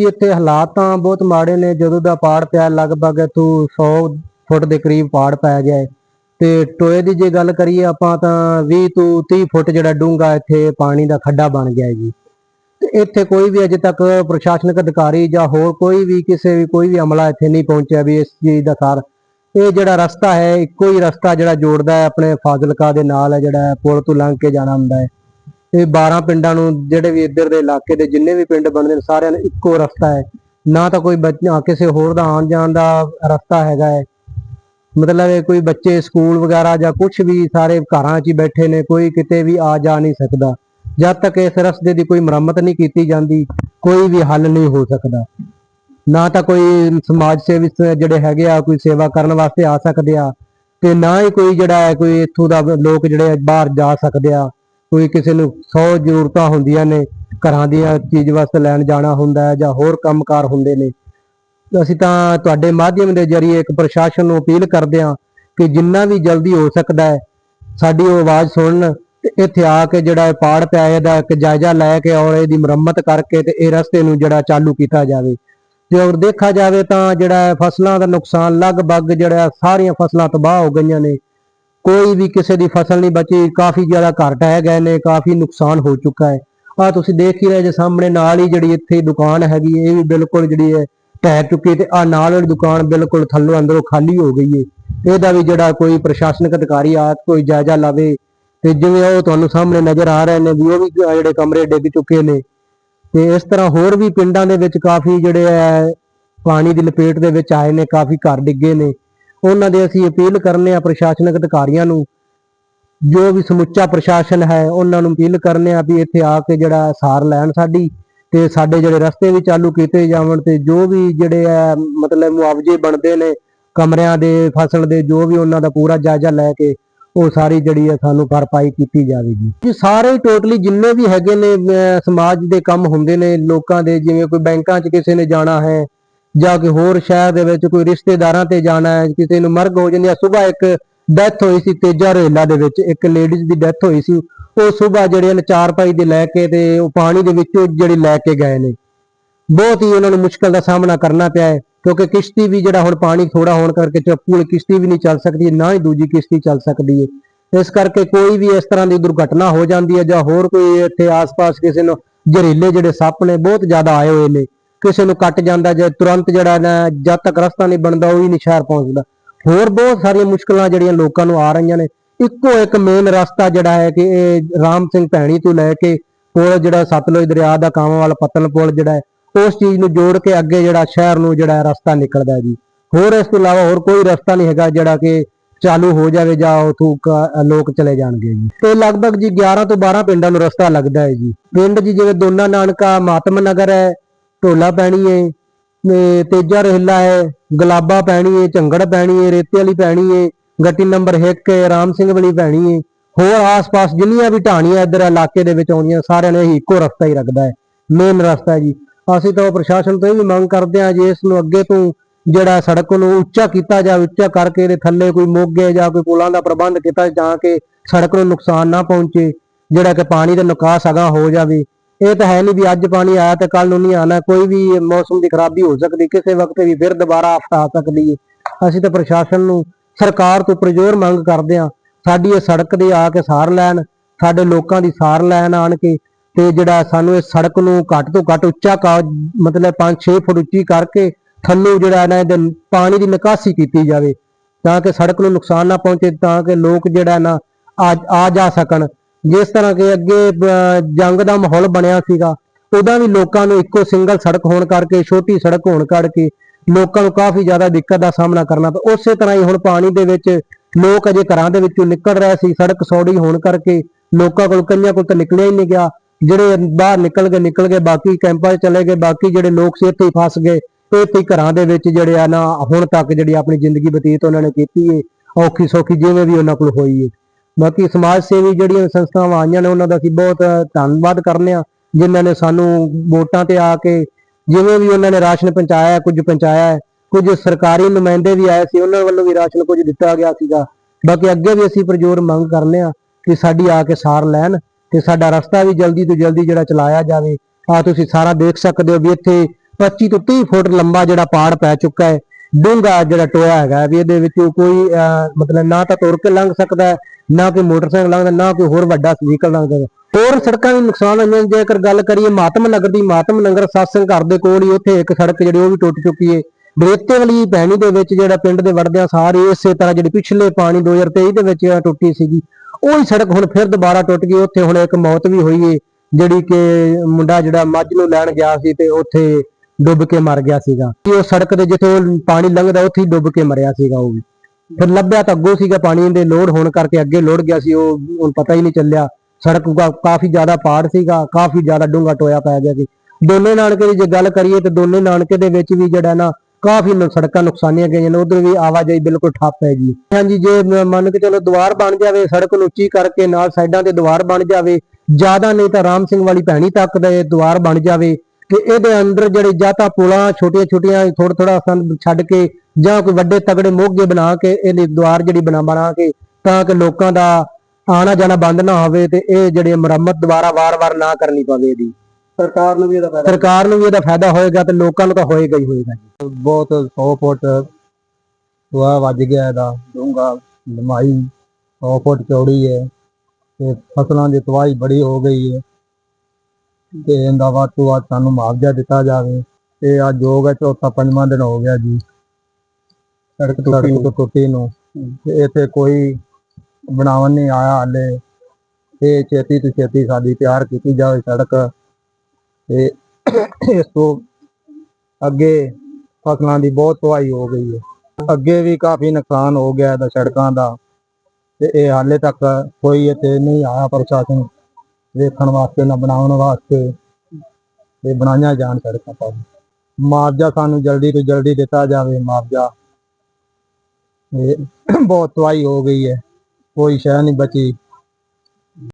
ਜੀ ਇੱਥੇ ਹਾਲਾਤ ਤਾਂ ਬਹੁਤ ਮਾੜੇ ਨੇ, ਜਦੋਂ ਦਾ ਪਾੜ ਪਿਆ, ਲਗਭਗ ਇੱਥੋਂ 100 ਫੁੱਟ ਦੇ ਕਰੀਬ ਪਾੜ ਪੈ ਗਿਆ ਹੈ। ਤੇ ਟੋਏ ਦੀ ਜੇ ਗੱਲ ਕਰੀਏ ਆਪਾਂ ਤਾਂ 20 ਤੋਂ 30 ਫੁੱਟ ਜਿਹੜਾ ਡੂੰਘਾ ਇੱਥੇ ਪਾਣੀ ਦਾ ਖੱਡਾ ਬਣ ਗਿਆ ਜੀ। ਤੇ ਇੱਥੇ ਕੋਈ ਵੀ ਅਜੇ ਤੱਕ ਪ੍ਰਸ਼ਾਸਨਿਕ ਅਧਿਕਾਰੀ ਜਾਂ ਹੋਰ ਕੋਈ ਵੀ ਕਿਸੇ ਵੀ, ਕੋਈ ਵੀ ਅਮਲਾ ਇੱਥੇ ਨਹੀਂ ਪਹੁੰਚਿਆ ਵੀ ਇਸ ਚੀਜ਼ ਦਾ ਸਾਰ ਇਹ ਜਿਹੜਾ ਰਸਤਾ ਹੈ, ਇੱਕੋ ਹੀ ਰਸਤਾ ਜਿਹੜਾ ਜੋੜਦਾ ਹੈ ਆਪਣੇ ਫਾਜ਼ਿਲਕਾ ਦੇ ਨਾਲ ਹੈ, ਜਿਹੜਾ ਪੁਲ ਤੋਂ ਲੰਘ ਕੇ ਜਾਣਾ ਹੁੰਦਾ ਹੈ। ਇਹ 12 ਪਿੰਡਾਂ ਨੂੰ, ਜਿਹੜੇ ਵੀ ਇੱਧਰ ਦੇ ਇਲਾਕੇ ਦੇ ਜਿੰਨੇ ਵੀ ਪਿੰਡ ਬਣਦੇ ਨੇ, ਸਾਰਿਆਂ ਨੂੰ ਇੱਕੋ ਰਸਤਾ ਹੈ। ਨਾ ਤਾਂ ਕੋਈ ਬੱਚਾ ਕਿਸੇ ਹੋਰ ਦਾ ਆਉਣ ਜਾਣ ਦਾ ਰਸਤਾ ਹੈਗਾ ਹੈ। ਮਤਲਬ ਇਹ ਕੋਈ ਬੱਚੇ ਸਕੂਲ ਵਗੈਰਾ ਜਾਂ ਕੁਝ ਵੀ ਸਾਰੇ ਘਰਾਂ 'ਚ ਹੀ ਬੈਠੇ ਨੇ, ਕੋਈ ਕਿਤੇ ਵੀ ਆ ਜਾ ਨਹੀਂ ਸਕਦਾ। ਜਦ ਤੱਕ ਇਸ ਰਸਤੇ ਦੀ ਕੋਈ ਮੁਰੰਮਤ ਨਹੀਂ ਕੀਤੀ ਜਾਂਦੀ, ਕੋਈ ਵੀ ਹੱਲ ਨਹੀਂ ਹੋ ਸਕਦਾ। ਨਾ ਤਾਂ ਕੋਈ ਸਮਾਜ ਸੇਵੀ ਜਿਹੜੇ ਹੈਗੇ ਆ, ਕੋਈ ਸੇਵਾ ਕਰਨ ਵਾਸਤੇ ਆ ਸਕਦੇ ਆ, ਤੇ ਨਾ ਹੀ ਕੋਈ ਜਿਹੜਾ ਹੈ, ਕੋਈ ਇੱਥੋਂ ਦਾ ਲੋਕ ਜਿਹੜੇ ਬਾਹਰ ਜਾ ਸਕਦੇ ਆ। ਕੋਈ ਕਿਸੇ ਨੂੰ 100 ਜ਼ਰੂਰਤਾਂ ਹੁੰਦੀਆਂ ਨੇ ਘਰਾਂ ਦੀਆਂ ਚੀਜ਼ ਵਾਸਤੇ ਲੈਣ ਜਾਣਾ ਹੁੰਦਾ ਹੈ ਜਾਂ ਹੋਰ ਕੰਮਕਾਰ ਹੁੰਦੇ ਨੇ। ਅਸੀਂ ਤਾਂ ਤੁਹਾਡੇ ਮਾਧਿਅਮ ਦੇ ਜ਼ਰੀਏ ਇੱਕ ਪ੍ਰਸ਼ਾਸਨ ਨੂੰ ਅਪੀਲ ਕਰਦੇ ਹਾਂ ਕਿ ਜਿੰਨਾ ਵੀ ਜਲਦੀ ਹੋ ਸਕਦਾ ਹੈ ਸਾਡੀ ਉਹ ਆਵਾਜ਼ ਸੁਣਨ ਤੇ ਇੱਥੇ ਆ ਕੇ ਜਿਹੜਾ ਪਾੜ ਪਿਆ ਹੈ, ਇਹਦਾ ਇੱਕ ਜਾਇਜ਼ਾ ਲੈ ਕੇ ਔਰ ਇਹਦੀ ਮੁਰੰਮਤ ਕਰਕੇ ਤੇ ਇਹ ਰਸਤੇ ਨੂੰ ਜਿਹੜਾ ਚਾਲੂ ਕੀਤਾ ਜਾਵੇ। ਤੇ ਔਰ ਦੇਖਿਆ ਜਾਵੇ ਤਾਂ ਜਿਹੜਾ ਫਸਲਾਂ ਦਾ ਨੁਕਸਾਨ ਲਗਭਗ ਜਿਹੜਾ ਸਾਰੀਆਂ ਫਸਲਾਂ ਤਬਾਹ ਹੋ ਗਈਆਂ ਨੇ ਕੋਈ ਵੀ ਕਿਸੇ ਦੀ ਫਸਲ ਨਹੀਂ ਬਚੀ ਕਾਫੀ ਜ਼ਿਆਦਾ ਘਰ ਟਹਿ ਗਏ ਨੇ ਕਾਫੀ ਨੁਕਸਾਨ ਹੋ ਚੁੱਕਾ ਹੈ। ਆ ਤੁਸੀਂ ਦੇਖ ਹੀ ਰਹੇ ਜੇ ਸਾਹਮਣੇ ਨਾਲ ਹੀ ਜਿਹੜੀ ਇੱਥੇ ਦੁਕਾਨ ਹੈਗੀ ਹੈ, ਇਹ ਵੀ ਬਿਲਕੁਲ ਜਿਹੜੀ ਹੈ ਢਹਿ ਚੁੱਕੀ ਤੇ ਆ ਨਾਲ ਵਾਲੀ ਦੁਕਾਨ ਬਿਲਕੁਲ ਥੱਲੋਂ ਅੰਦਰੋਂ ਖਾਲੀ ਹੋ ਗਈ ਹੈ। ਇਹਦਾ ਵੀ ਜਿਹੜਾ ਕੋਈ ਪ੍ਰਸ਼ਾਸਨਿਕ ਅਧਿਕਾਰੀ ਆ ਕੋਈ ਜਾਇਜ਼ਾ ਲਵੇ ਤੇ ਜਿਵੇਂ ਉਹ ਤੁਹਾਨੂੰ ਸਾਹਮਣੇ ਨਜ਼ਰ ਆ ਰਹੇ ਨੇ ਵੀ ਉਹ ਵੀ ਜਿਹੜੇ ਕਮਰੇ ਡਿੱਗ ਚੁੱਕੇ ਨੇ। ਤੇ ਇਸ ਤਰ੍ਹਾਂ ਹੋਰ ਵੀ ਪਿੰਡਾਂ ਦੇ ਵਿੱਚ ਕਾਫੀ ਜਿਹੜੇ ਹੈ ਪਾਣੀ ਦੀ ਲਪੇਟ ਦੇ ਵਿੱਚ ਆਏ ਨੇ ਕਾਫੀ ਘਰ ਡਿੱਗੇ ਨੇ। ਉਹਨਾਂ ਦੇ ਅਸੀਂ ਅਪੀਲ ਕਰਨੇ ਆ ਪ੍ਰਸ਼ਾਸਨਿਕ ਅਧਿਕਾਰੀਆਂ ਨੂੰ, ਜੋ ਵੀ ਸਮੁੱਚਾ ਪ੍ਰਸ਼ਾਸਨ ਹੈ, ਉਹਨਾਂ ਨੂੰ ਅਪੀਲ ਕਰਨੇ ਆ ਵੀ ਇੱਥੇ ਆ ਕੇ ਜਿਹੜਾ ਸਾਰ ਲੈਣ ਸਾਡੀ ਤੇ ਸਾਡੇ ਜਿਹੜੇ ਰਸਤੇ ਵੀ ਚਾਲੂ ਕੀਤੇ ਜਾਵਣ ਤੇ ਜੋ ਵੀ ਜਿਹੜੇ ਆ, ਮਤਲਬ ਮੁਆਵਜ਼ੇ ਬਣਦੇ ਨੇ, ਕਮਰਿਆਂ ਦੇ, ਫਸਲ ਦੇ, ਜੋ ਵੀ ਉਹਨਾਂ ਦਾ ਪੂਰਾ ਜਾਇਜ਼ਾ ਲੈ ਕੇ ਉਹ ਸਾਰੀ ਜਿਹੜੀ ਹੈ ਸਾਨੂੰ ਭਰਪਾਈ ਕੀਤੀ ਜਾਵੇਗੀ। ਜੀ ਸਾਰੇ ਟੋਟਲੀ ਜਿੰਨੇ ਵੀ ਹੈਗੇ ਨੇ ਸਮਾਜ ਦੇ ਕੰਮ ਹੁੰਦੇ ਨੇ, ਲੋਕਾਂ ਦੇ, ਜਿਵੇਂ ਕੋਈ ਬੈਂਕਾਂ 'ਚ ਕਿਸੇ ਨੇ ਜਾਣਾ ਹੈ ਜਾਂ ਕੋਈ ਹੋਰ ਸ਼ਹਿਰ ਦੇ ਵਿੱਚ ਕੋਈ ਰਿਸ਼ਤੇਦਾਰਾਂ ਤੇ ਜਾਣਾ ਹੈ, ਕਿਸੇ ਨੂੰ ਮਰਗ ਹੋ ਜਾਂਦੀ ਹੈ। ਸਵੇਰ ਇੱਕ ਡੈਥ ਹੋਈ ਸੀ, ਤੇਜਾ ਰੇਲਾ ਦੇ ਵਿੱਚ, ਇੱਕ ਲੇਡੀਜ਼ ਦੀ ਡੈਥ ਹੋਈ ਸੀ। ਉਹ ਸਵੇਰ ਜਿਹੜੇ ਨੇ ਚਾਰ ਭਾਈ ਦੇ ਲੈ ਕੇ ਤੇ ਉਹ ਪਾਣੀ ਦੇ ਵਿੱਚੋਂ ਜਿਹੜੇ ਲੈ ਕੇ ਗਏ ਨੇ। ਬਹੁਤ ਹੀ ਉਹਨਾਂ ਨੂੰ ਮੁਸ਼ਕਲ ਦਾ ਸਾਹਮਣਾ ਕਰਨਾ ਪਿਆ ਹੈ, ਕਿਉਂਕਿ ਕਿਸ਼ਤੀ ਵੀ ਜਿਹੜਾ ਹੁਣ ਪਾਣੀ ਥੋੜਾ ਹੋਣ ਕਰਕੇ ਚੱਪੂ ਵਾਲੀ ਕਿਸ਼ਤੀ ਵੀ ਨਹੀਂ ਚੱਲ ਸਕਦੀ, ਨਾ ਹੀ ਦੂਜੀ ਕਿਸ਼ਤੀ ਚੱਲ ਸਕਦੀ ਹੈ। ਇਸ ਕਰਕੇ ਕੋਈ ਵੀ ਇਸ ਤਰ੍ਹਾਂ ਦੀ ਦੁਰਘਟਨਾ ਹੋ ਜਾਂਦੀ ਹੈ ਜਾਂ ਹੋਰ ਕੋਈ ਇੱਥੇ ਆਸ-ਪਾਸ ਕਿਸੇ ਨੂੰ ਜ਼ਹਿਰੀਲੇ ਜਿਹੜੇ ਸੱਪ ਨੇ, ਬਹੁਤ ਜ਼ਿਆਦਾ ਆਏ ਹੋਏ ਨੇ। ਕਿਸੇ ਨੂੰ ਕੱਟ ਜਾਂਦਾ ਜੇ ਤੁਰੰਤ ਜਿਹੜਾ ਨਾ ਜਦ ਤੱਕ ਰਸਤਾ ਨਹੀਂ ਬਣਦਾ, ਉਹ ਵੀ ਨਹੀਂ ਸ਼ਹਿਰ ਪਹੁੰਚਦਾ। ਹੋਰ ਬਹੁਤ ਸਾਰੀਆਂ ਮੁਸ਼ਕਲਾਂ ਜਿਹੜੀਆਂ ਲੋਕਾਂ ਨੂੰ ਆ ਰਹੀਆਂ ਨੇ। ਇੱਕੋ ਇੱਕ ਮੇਨ ਰਸਤਾ ਜਿਹੜਾ ਹੈ ਕਿ ਇਹ ਰਾਮ ਸਿੰਘ ਭੈਣੀ ਤੋਂ ਲੈ ਕੇ ਪੁਲ ਜਿਹੜਾ ਸਤਲੁਜ ਦਰਿਆ ਦਾ ਕਾਵਾਂ ਵਾਲਾ ਪਤਨ ਪੁਲ ਜਿਹੜਾ ਹੈ, ਉਸ ਚੀਜ਼ ਨੂੰ ਜੋੜ ਕੇ ਅੱਗੇ ਜਿਹੜਾ ਸ਼ਹਿਰ ਨੂੰ ਜਿਹੜਾ ਰਸਤਾ ਨਿਕਲਦਾ ਜੀ। ਹੋਰ ਇਸ ਤੋਂ ਇਲਾਵਾ ਹੋਰ ਕੋਈ ਰਸਤਾ ਨਹੀਂ ਹੈਗਾ ਜਿਹੜਾ ਕਿ ਚਾਲੂ ਹੋ ਜਾਵੇ ਜਾਂ ਉਥੋਂ ਲੋਕ ਚਲੇ ਜਾਣਗੇ ਜੀ। ਤੇ ਲਗਭਗ ਜੀ 11 ਤੋਂ 12 ਪਿੰਡਾਂ ਨੂੰ ਰਸਤਾ ਲੱਗਦਾ ਹੈ ਜੀ। ਪਿੰਡ ਜੀ ਜਿਵੇਂ ਦੋਨਾ ਨਾਨਕਾ, ਮਾਤਮ ਨਗਰ ਹੈ ਢੋਲਾ ਪੈਣੀ ਏ, ਤੇ ਤੇਜਾ ਰਹਿਲਾ ਹੈ ਗੁਲਾਬਾ ਪੈਣੀ ਹੈ ਝੰਗੜ ਪੈਣੀ ਹੈ ਰੇਤੇ ਵਾਲੀ ਪੈਣੀ ਹੈ ਗੱਟੀ ਨੰਬਰ 1 ਹੈ ਰਾਮ ਸਿੰਘ ਵਾਲੀ ਪੈਣੀ ਹੈ ਹੋਰ ਆਸ-ਪਾਸ ਜਿੰਨੀਆਂ ਵੀ ਢਾਣੀਆਂ ਇੱਧਰ ਇਲਾਕੇ ਦੇ ਵਿੱਚ ਆਉਂਦੀਆਂ, ਸਾਰਿਆਂ ਨੇ ਇਹੀ ਇੱਕੋ ਰਸਤਾ ਹੀ ਰੱਖਦਾ ਹੈ ਮੇਨ ਰਸਤਾ ਹੈ ਜੀ। ਅਸੀਂ ਤਾਂ ਪ੍ਰਸ਼ਾਸਨ ਤੋਂ ਇਹ ਵੀ ਮੰਗ ਕਰਦੇ ਹਾਂ ਜੇ, ਇਸ ਨੂੰ ਅੱਗੇ ਤੋਂ ਜਿਹੜਾ ਸੜਕ ਨੂੰ ਉੱਚਾ ਕੀਤਾ ਜਾਵੇ, ਉੱਚਾ ਕਰਕੇ ਇਹਦੇ ਥੱਲੇ ਕੋਈ ਮੋਗੇ ਜਾਂ ਕੋਈ ਪੁਲਾਂ ਦਾ ਪ੍ਰਬੰਧ ਕੀਤਾ, ਜਾ ਕੇ ਸੜਕ ਨੂੰ ਨੁਕਸਾਨ ਨਾ ਪਹੁੰਚੇ, ਜਿਹੜਾ ਕਿ ਪਾਣੀ ਦਾ ਨਿਕਾਸ ਅਗਾ ਹੋ ਜਾਵੇ। ਇਹ ਤਾਂ ਹੈ ਨਹੀਂ ਵੀ ਅੱਜ ਪਾਣੀ ਆਇਆ ਤੇ ਕੱਲ ਨੂੰ ਨਹੀਂ ਆਣਾ ਕੋਈ ਵੀ ਮੌਸਮ ਦੀ ਖਰਾਬੀ ਹੋ ਸਕਦੀ, ਕਿਸੇ ਵਕਤ ਵੀ ਫਿਰ ਦੁਬਾਰਾ ਆਫਤ ਆ ਸਕਦੀ ਹੈ ਅਸੀਂ ਤਾਂ ਪ੍ਰਸ਼ਾਸਨ ਨੂੰ, ਸਰਕਾਰ ਤੋਂ ਪ੍ਰਜੋਰ ਮੰਗ ਕਰਦੇ ਹਾਂ, ਸਾਡੀ ਇਹ ਸੜਕ ਦੇ ਆ ਕੇ ਸਾਰ ਲੈਣ, ਸਾਡੇ ਲੋਕਾਂ ਦੀ ਸਾਰ ਲੈਣ ਆਣ ਕੇ ਤੇ ਜਿਹੜਾ ਸਾਨੂੰ ਇਹ ਸੜਕ ਨੂੰ ਘੱਟ ਤੋਂ ਘੱਟ ਉੱਚਾ ਕਾ- ਮਤਲਬ 5-6 ਫੁੱਟ ਉੱਚੀ ਕਰਕੇ ਥੱਲੋਂ ਜਿਹੜਾ ਨਾ ਇਹਦੇ ਪਾਣੀ ਦੀ ਨਿਕਾਸੀ ਕੀਤੀ ਜਾਵੇ, ਤਾਂ ਕਿ ਸੜਕ ਨੂੰ ਨੁਕਸਾਨ ਨਾ ਪਹੁੰਚੇ, ਤਾਂ ਕਿ ਲੋਕ ਜਿਹੜਾ ਨਾ ਆ ਜਾ ਸਕਣ। ਜਿਸ ਤਰ੍ਹਾਂ ਕਿ ਅੱਗੇ ਅਹ, ਜੰਗ ਦਾ ਮਾਹੌਲ ਬਣਿਆ ਸੀਗਾ ਉਦਾਂ ਵੀ ਲੋਕਾਂ ਨੂੰ ਇੱਕੋ ਸਿੰਗਲ ਸੜਕ ਹੋਣ ਕਰਕੇ ਛੋਟੀ ਸੜਕ ਹੋਣ ਕਰਕੇ ਲੋਕਾਂ ਨੂੰ ਕਾਫੀ ਜ਼ਿਆਦਾ ਦਿੱਕਤ ਦਾ ਸਾਹਮਣਾ ਕਰਨਾ ਪਿਆ। ਉਸੇ ਤਰ੍ਹਾਂ ਹੀ ਹੁਣ ਪਾਣੀ ਦੇ ਵਿੱਚ ਲੋਕ ਅਜੇ ਘਰਾਂ ਦੇ ਵਿੱਚੋਂ ਨਿਕਲ ਰਹੇ ਸੀ ਸੜਕ ਸੌੜੀ ਹੋਣ ਕਰਕੇ ਲੋਕਾਂ ਕੋਲ ਕਈਆਂ ਕੋਲ ਤਾਂ ਨਿਕਲਿਆ ਹੀ ਨਹੀਂ ਗਿਆ। ਜਿਹੜੇ ਬਾਹਰ ਨਿਕਲ ਗਏ ਨਿਕਲ ਗਏ ਬਾਕੀ ਕੈਂਪਾਂ 'ਚ ਚਲੇ ਗਏ ਬਾਕੀ ਜਿਹੜੇ ਲੋਕ ਸੀ ਇੱਥੇ ਹੀ ਫਸ ਗਏ। ਤੇ ਇੱਥੇ ਘਰਾਂ ਦੇ ਵਿੱਚ ਜਿਹੜੇ ਆ ਨਾ ਹੁਣ ਤੱਕ ਜਿਹੜੀ ਆਪਣੀ ਜ਼ਿੰਦਗੀ ਬਤੀਤ ਉਹਨਾਂ ਨੇ ਕੀਤੀ ਏ ਔਖੀ ਸੌਖੀ ਜਿਵੇਂ ਵੀ ਉਹਨਾਂ ਕੋਲ ਹੋਈ ਏ। ਬਾਕੀ ਸਮਾਜ ਸੇਵੀ ਜਿਹੜੀਆਂ ਸੰਸਥਾਵਾਂ ਆਈਆਂ ਨੇ ਉਹਨਾਂ ਦਾ ਅਸੀਂ ਬਹੁਤ ਧੰਨਵਾਦ ਕਰਨੇ ਆ ਜਿਨ੍ਹਾਂ ਨੇ ਸਾਨੂੰ ਵੋਟਾਂ ਤੇ ਆ ਕੇ ਜਿਵੇਂ ਵੀ ਉਹਨਾਂ ਨੇ ਰਾਸ਼ਨ ਪਹੁੰਚਾਇਆ ਕੁਝ ਪਹੁੰਚਾਇਆ ਹੈ, ਕੁਝ ਸਰਕਾਰੀ ਨੁਮਾਇੰਦੇ ਵੀ ਆਏ ਸੀ ਉਹਨਾਂ ਵੱਲੋਂ ਵੀ ਰਾਸ਼ਨ ਕੁਝ ਦਿੱਤਾ ਗਿਆ ਸੀਗਾ। ਬਾਕੀ ਅੱਗੇ ਵੀ ਅਸੀਂ ਪ੍ਰਜੋਰ ਮੰਗ ਕਰਨੇ ਆ ਕਿ ਸਾਡੀ ਆ ਕੇ ਸਾਰ ਲੈਣ ਤੇ ਸਾਡਾ ਰਸਤਾ ਵੀ ਜਲਦੀ ਤੋਂ ਜਲਦੀ ਜਿਹੜਾ ਚਲਾਇਆ ਜਾਵੇ। ਆ ਤੁਸੀਂ ਸਾਰਾ ਦੇਖ ਸਕਦੇ ਹੋ ਵੀ ਇੱਥੇ 25 ਤੋਂ 30 ਫੁੱਟ ਲੰਬਾ ਜਿਹੜਾ ਪਾੜ ਪੈ ਚੁੱਕਾ ਹੈ। ਡੂੰਘਾ ਜਿਹੜਾ ਟੋਇਆ ਹੈਗਾ ਵੀ ਇਹਦੇ ਵਿੱਚ ਕੋਈ ਮਤਲਬ ਨਾ ਤਾਂ ਤੁਰ ਕੇ ਲੰਘ ਸਕਦਾ ਨਾ ਕੋਈ ਮੋਟਰਸਾਈਕਲ ਲੰਘਦਾ, ਨਾ ਕੋਈ ਹੋਰ ਵੱਡਾ ਵਹੀਕਲ ਲੰਘਦਾ ਹੋਰ ਸੜਕਾਂ ਵੀ ਨੁਕਸਾਨ ਹੋਈਆਂ ਜੇਕਰ ਗੱਲ ਕਰੀਏ ਮਾਤਮ ਨਗਰ ਦੀ, ਮਾਤਮ ਨਗਰ ਸਾਸਨ ਘਰ ਦੇ ਕੋਲ ਹੀ ਉੱਥੇ ਇੱਕ ਸੜਕ ਜਿਹੜੀ ਉਹ ਵੀ ਟੁੱਟ ਚੁੱਕੀ ਹੈ। ਬਰੇਤੇ ਵਾਲੀ ਪੈਣੀ ਦੇ ਵਿੱਚ ਜਿਹੜਾ ਪਿੰਡ ਦੇ ਵੜਦਿਆਂ ਸਾਰੇ ਇਸੇ ਤਰ੍ਹਾਂ ਜਿਹੜੀ ਪਿਛਲੇ ਪਾਣੀ 2023 ਦੇ ਵਿੱਚ ਟੁੱਟੀ ਸੀਗੀ। ਉਹੀ ਸੜਕ ਹੁਣ ਫਿਰ ਦੁਬਾਰਾ ਟੁੱਟ ਗਈ, ਉੱਥੇ ਹੁਣ ਇੱਕ ਮੌਤ ਵੀ ਹੋਈ ਹੈ, ਜਿਹੜੀ ਕਿ ਮੁੰਡਾ ਜਿਹੜਾ ਮੱਝ ਨੂੰ ਲੈਣ ਗਿਆ ਸੀ ਤੇ ਉੱਥੇ ਡੁੱਬ ਕੇ ਮਰ ਗਿਆ ਸੀਗਾ। ਕਿ ਉਹ ਸੜਕ ਤੇ ਜਿੱਥੇ ਉਹ ਪਾਣੀ ਲੰਘਦਾ, ਉੱਥੇ ਹੀ ਡੁੱਬ ਕੇ ਮਰਿਆ ਸੀਗਾ ਉਹ ਵੀ। ਫਿਰ ਲੱਭਿਆ ਤਾਂ ਅੱਗੋਂ ਸੀਗਾ ਪਾਣੀ ਦੇ ਲੋਡ ਹੋਣ ਕਰਕੇ ਅੱਗੇ ਲੋੜ ਗਿਆ ਸੀ, ਉਹ ਹੁਣ ਪਤਾ ਹੀ ਨਹੀਂ ਚੱਲਿਆ। ਸੜਕ ਕਾਫੀ ਜ਼ਿਆਦਾ ਪਾੜ ਸੀਗਾ, ਕਾਫੀ ਜ਼ਿਆਦਾ ਡੂੰਘਾ ਟੋਇਆ ਪੈ ਗਿਆ ਸੀ। ਦੋਨੇ ਨਾਨਕੇ ਦੀ ਜੇ ਗੱਲ ਕਰੀਏ ਤੇ ਦੋਨੇ ਨਾਨਕੇ ਦੇ ਵਿੱਚ ਵੀ ਜਿਹੜਾ ਨਾ ਕਾਫੀ ਸੜਕਾਂ ਨੁਕਸਾਨੀਆਂ ਗਈਆਂ ਨੇ, ਉਧਰ ਵੀ ਆਵਾਜਾਈ ਬਿਲਕੁਲ ਠੱਪ ਹੈ ਜੀ। ਹਾਂਜੀ, ਜੇ ਮੰਨ ਕੇ ਚਲੋ ਦੀਵਾਰ ਬਣ ਜਾਵੇ, ਸੜਕ ਨੂੰ ਉੱਚੀ ਕਰਕੇ ਨਾਲ ਸਾਈਡਾਂ ਤੇ ਦੀਵਾਰ ਬਣ ਜਾਵੇ, ਜ਼ਿਆਦਾ ਨਹੀਂ ਤਾਂ ਰਾਮ ਸਿੰਘ ਵਾਲੀ ਭੈਣੀ ਤੱਕ ਦੇ ਦੀਵਾਰ ਬਣ ਜਾਵੇ ਕਿ ਇਹਦੇ ਅੰਦਰ ਜਿਹੜੇ ਜਾਂ ਤਾਂ ਪੁਲਾਂ ਛੋਟੀਆਂ ਛੋਟੀਆਂ ਥੋੜਾ ਥੋੜਾ ਸੰਦ ਛੱਡ ਕੇ ਜਾਂ ਕੋਈ ਵੱਡੇ ਤਗੜੇ ਮੋਗੇ ਬਣਾ ਕੇ ਇਹਦੀ ਦੀਵਾਰ ਜਿਹੜੀ ਬਣਾ ਬਣਾ ਕੇ ਤਾਂ ਕਿ ਲੋਕਾਂ ਦਾ ਆਣਾ ਜਾਣਾ ਬੰਦ ਨਾ ਹੋਵੇ ਤੇ ਇਹ ਜਿਹੜੀ ਮੁਰੰਮਤ ਦੁਬਾਰਾ ਵਾਰ-ਵਾਰ ਨਾ ਕਰਨੀ ਪਵੇ ਇਹਦੀ। ਸਰਕਾਰ ਨੂੰ ਵੀ ਇਹਦਾ ਫਾਇਦਾ ਸਰਕਾਰ ਨੂੰ ਵੀ ਇਹਦਾ ਫਾਇਦਾ ਹੋਏਗਾ ਤੇ ਲੋਕਾਂ ਨੂੰ ਤਾਂ ਹੋਏਗਾ ਹੀ ਹੋਏਗਾ ਜੀ। ਬਹੁਤ 100 ਫੁੱਟ ਟੋਆ ਵੱਜ ਗਿਆ ਇਹਦਾ ਡੂੰਘਾ ਲੰਮਾਈ 100 ਫੁੱਟ ਚੌੜੀ ਹੈ ਤੇ ਫਸਲਾਂ ਦੀ ਤਬਾਹੀ ਬੜੀ ਹੋ ਗਈ ਹੈ। ਤੇ ਇਹਦਾ ਵੱਧ ਤੋਂ ਵੱਧ ਸਾਨੂੰ ਮੁਆਵਜ਼ਾ ਦਿੱਤਾ ਜਾਵੇ। ਤੇ ਅੱਜ ਹੋ ਗਿਆ ਚੌਥਾ ਪੰਜਵਾਂ ਦਿਨ ਹੋ ਗਿਆ ਜੀ। ਸੜਕ ਟੁੱਟੀ ਨੂੰ ਟੁੱਟੀ ਨੂੰ। ਤੇ ਇੱਥੇ ਕੋਈ ਬਣਾਉਣ ਨਹੀਂ ਆਇਆ ਹਾਲੇ। ਇਹ ਛੇਤੀ ਤੋਂ ਛੇਤੀ ਸਾਡੀ ਤਿਆਰ ਕੀਤੀ ਜਾਵੇ ਸੜਕ। ਤੇ ਇਸ ਤੋਂ ਅੱਗੇ ਫਸਲਾਂ ਦੀ ਬਹੁਤ ਤਬਾਹੀ ਹੋ ਗਈ ਹੈ। ਅੱਗੇ ਵੀ ਕਾਫੀ ਨੁਕਸਾਨ ਹੋ ਗਿਆ ਇਹਦਾ ਸੜਕਾਂ ਦਾ। ਤੇ ਇਹ ਹਾਲੇ ਤੱਕ ਕੋਈ ਇੱਥੇ ਨਹੀਂ ਆਇਆ ਪ੍ਰਸ਼ਾਸਨ। ਵੇਖਣ ਵਾਸਤੇ ਨਾ, ਬਣਾਉਣ ਵਾਸਤੇ ਤੇ ਬਣਾਈਆਂ ਜਾਣ ਸੜਕਾਂ ਪਰ। ਮੁਆਵਜ਼ਾ ਸਾਨੂੰ ਜਲਦੀ ਤੋਂ ਜਲਦੀ ਦਿੱਤਾ ਜਾਵੇ, ਮੁਆਵਜ਼ਾ। ਇਹ ਬਹੁਤ ਤਬਾਹੀ ਹੋ ਗਈ ਹੈ। ਕੋਈ ਸ਼ਹਿ ਨਹੀਂ ਬਚੀ।